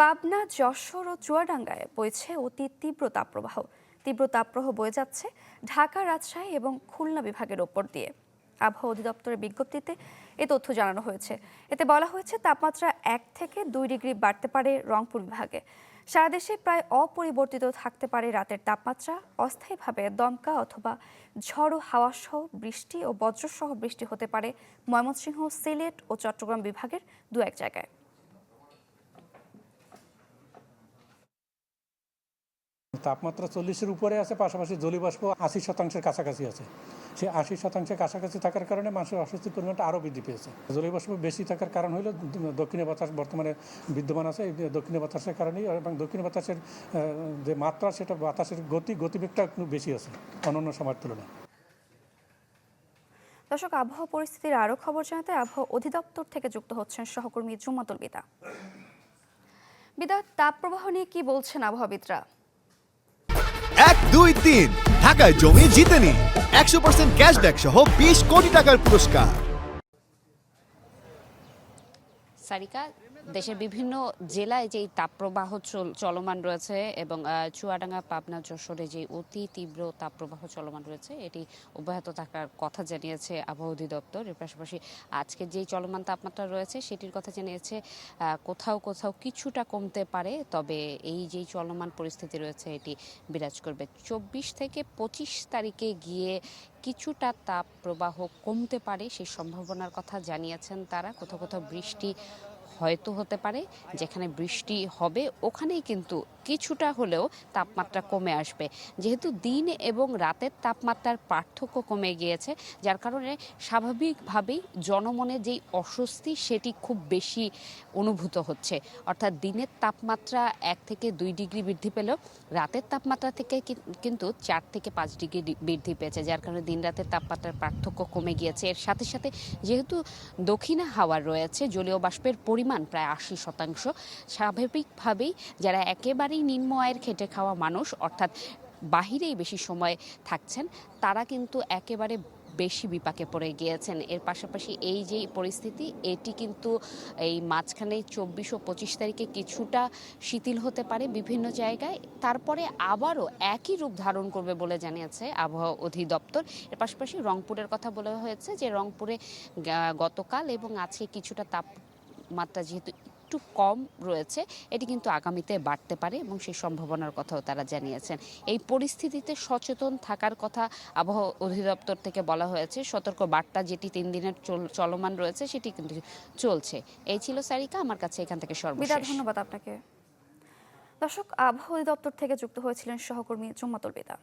পাবনা, যশোর ও চুয়াডাঙ্গায় বইছে অতি তীব্র তাপপ্রবাহ। তীব্র তাপপ্রবাহ বয়ে যাচ্ছে ঢাকা, রাজশাহী এবং খুলনা বিভাগের ওপর দিয়ে। আবহাওয়া অধিদপ্তরের বিজ্ঞপ্তিতে এ তথ্য জানানো হয়েছে। এতে বলা হয়েছে, তাপমাত্রা এক থেকে দুই ডিগ্রি বাড়তে পারে রংপুর বিভাগে। সারা দেশে প্রায় অপরিবর্তিত থাকতে পারে রাতের তাপমাত্রা। অস্থায়ীভাবে দমকা অথবা ঝড়ো হাওয়া সহ বৃষ্টি ও বজ্রসহ বৃষ্টি হতে পারে ময়মনসিংহ, সিলেট ও চট্টগ্রাম বিভাগের দু এক জায়গায়। তাপমাত্রা চল্লিশের উপরে আছে, পাশাপাশি জলীয়বাষ্প আশি শতাংশের কাছাকাছি আছে। সেই আশি শতাংশের কাছাকাছি থাকার কারণে মানুষের অস্বস্তির পরিমাণটা আরও বৃদ্ধি পেয়েছে। জলীয়বাষ্প বেশি থাকার কারণ হলো, দক্ষিণে বাতাস বর্তমানে বিদ্যমান আছে, এই দক্ষিণে বাতাসের কারণেই, এবং দক্ষিণে বাতাসের যে মাত্রা, সেটা বাতাসের গতি, গতিবেগটা বেশি আছে অন্যান্য সময়ের তুলনায়। দর্শক, আবহাওয়া পরিস্থিতির আরও খবর জানাতে আবহাওয়া অধিদপ্তর থেকে যুক্ত হচ্ছেন সহকর্মী জুমাতুল বিদা বিদা তাপপ্রবাহ নিয়ে কি বলছেন আবহাওয়াবিদরা? দুই তিন। ঢাকায় জমি জিতে নিন একশো পার্সেন্ট ক্যাশব্যাক সহ বিশ কোটি টাকার পুরস্কার। সারিকা, দেশের বিভিন্ন জেলায় যেই তাপপ্রবাহ চল- চলমান রয়েছে এবং চুয়াডাঙ্গা, পাবনা, যশোরে যে অতি তীব্র তাপপ্রবাহ চলমান রয়েছে, এটি অব্যাহত থাকার কথা জানিয়েছে আবহাওয়া অধিদপ্তর। এর পাশাপাশি আজকে যেই চলমান তাপমাত্রা রয়েছে, সেটির কথা জানিয়েছে কোথাও কোথাও কিছুটা কমতে পারে, তবে এই যেই চলমান পরিস্থিতি রয়েছে, এটি বিরাজ করবে। চব্বিশ থেকে পঁচিশ তারিখে গিয়ে কিছুটা তাপ প্রবাহ কমতে পারে সেই সম্ভাবনার কথা জানিয়েছেন তারা। কোথাও কোথাও বৃষ্টি হয়তো হতে পারে, যেখানে বৃষ্টি হবে, ওখানেই কিন্তু কিছুটা হলেও তাপমাত্রা কমে আসবে। যেহেতু দিন এবং রাতের তাপমাত্রার পার্থক্য কমে গিয়েছে, যার কারণে স্বাভাবিকভাবেই জনমনে যেই অস্বস্তি সেটি খুব বেশি অনুভূত হচ্ছে। অর্থাৎ দিনের তাপমাত্রা এক থেকে দুই ডিগ্রি বৃদ্ধি পেলেও রাতের তাপমাত্রা থেকে কিন্তু চার থেকে পাঁচ ডিগ্রি বৃদ্ধি পেয়েছে, যার কারণে দিন রাতের তাপমাত্রার পার্থক্য কমে গিয়েছে। এর সাথে সাথে যেহেতু দক্ষিণে হাওয়া রয়েছে, জলীয় বাষ্পের পরিমাণ প্রায় আশি শতাংশ, স্বাভাবিকভাবেই যারা একেবারেই নিম্ন আয়ের খেটে খাওয়া মানুষ, অর্থাৎ বাহিরেই বেশি সময় থাকছেন, তারা কিন্তু একেবারে বেশি বিপাকে পড়ে গিয়েছেন। এর পাশাপাশি এই যে পরিস্থিতি, এটি কিন্তু এই মাঝখানে চব্বিশ ও পঁচিশ তারিখে কিছুটা শিথিল হতে পারে বিভিন্ন জায়গায়। তারপরে আবারও একই রূপ ধারণ করবে বলে জানিয়েছে আবহাওয়া অধিদপ্তর। এর পাশাপাশি রংপুরের কথা বলা হয়েছে যে রংপুরে গতকাল এবং আজকে কিছুটা তাপমাত্রা যেহেতু একটু কম রয়েছে, এটি কিন্তু আগামীতে বাড়তে পারে এবং সেই সম্ভাবনার কথাও তারা জানিয়েছেন। এই পরিস্থিতিতে সচেতন থাকার কথা আবহাওয়া অধিদপ্তর থেকে বলা হয়েছে সতর্ক বার্তা যেটি তিন দিনের চল- চলমান রয়েছে সেটি কিন্তু চলছে। এই ছিল সারিকা, আমার কাছে এখান থেকে সর্বশেষ। ধন্যবাদ আপনাকে। দর্শক, আবহাওয়া অধিদপ্তর থেকে যুক্ত হয়েছিলেন সহকর্মী জুম্মাতুল বিদা